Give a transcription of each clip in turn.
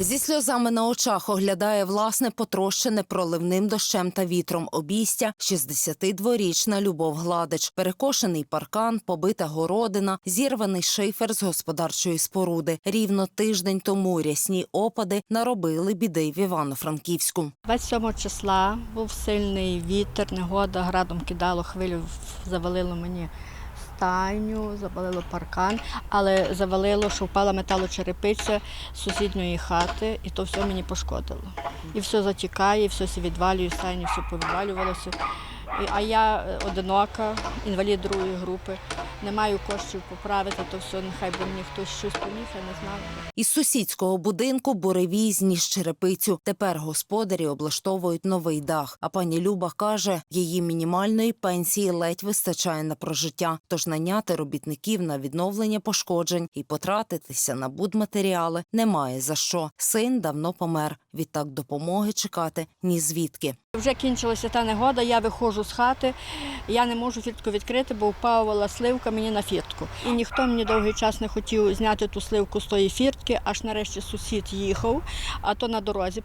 Зі сльозами на очах оглядає власне потрощене проливним дощем та вітром обійстя 62-річна Любов Гладич. Перекошений паркан, побита городина, зірваний шифер з господарчої споруди. Рівно тиждень тому рясні опади наробили біди в Івано-Франківську. 27 числа був сильний вітер, негода, градом кидало хвилю, завалило мені стайню, завалило паркан, але завалило, що впала металочерепиця з сусідньої хати, і то все мені пошкодило. І все затікає, і все се відвалює, стайню все повідвалювалося. А я е, одинока, інвалід другої групи, не маю коштів поправити, то все, нехай би мені хтось щось поміг, я не знаю. Із сусідського будинку буревій зніс черепицю. Тепер господарі облаштовують новий дах. А пані Люба каже, її мінімальної пенсії ледь вистачає на прожиття. Тож наняти робітників на відновлення пошкоджень і потратитися на будматеріали немає за що. Син давно помер. Відтак допомоги чекати ні звідки. Вже кінчилася та негода, я виходжу з хати, я не можу фіртку відкрити, бо впала сливка мені на фіртку. І ніхто мені довгий час не хотів зняти ту сливку з тої фіртки, аж нарешті сусід їхав, а то на дорозі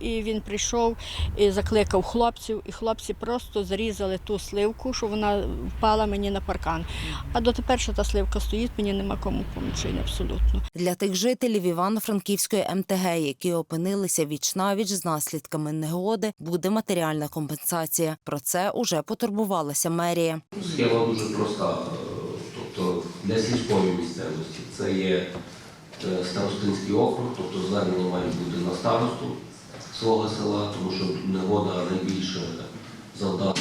і він прийшов і закликав хлопців, і хлопці просто зрізали ту сливку, що вона впала мені на паркан. А дотепер, що та сливка стоїть, мені нема кому помочи абсолютно. Для тих жителів Івано-Франківської МТГ, які опинилися віч-навіч з наслідками негоди, буде матеріальна компенсація. Про це уже потурбувалася мерія. Схема дуже проста. Е, Тобто для сільської місцевості це є е, старостинський округ, тобто звернення мають бути на старосту свого села, тому що негода найбільше завдала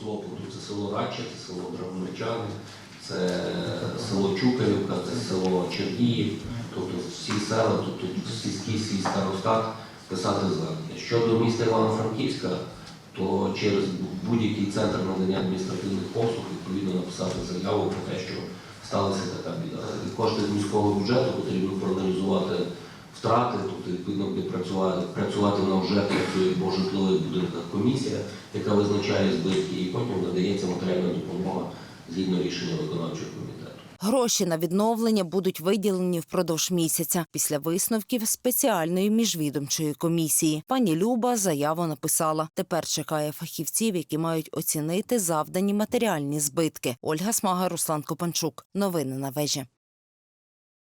клопоту. Це село Радча, це село Драгомирчани, це село Чукарівка, це село Чергіїв, тобто всі села, тобто сільський свій старостат писати звернення. Щодо міста Івано-Франківська, то через будь-який центр надання адміністративних послуг відповідно написати заяву про те, що сталася така біда. І Кошти з міського бюджету потрібно проаналізувати втрати, тобто відповідно працювати, на вже по житлових будинках комісія, яка визначає збитки, і потім надається матеріальна допомога згідно рішення виконавчого комітету. Гроші на відновлення будуть виділені впродовж місяця після висновків спеціальної міжвідомчої комісії. Пані Люба заяву написала. Тепер чекає фахівців, які мають оцінити завдані матеріальні збитки. Ольга Смага, Руслан Копанчук. Новини на вежі.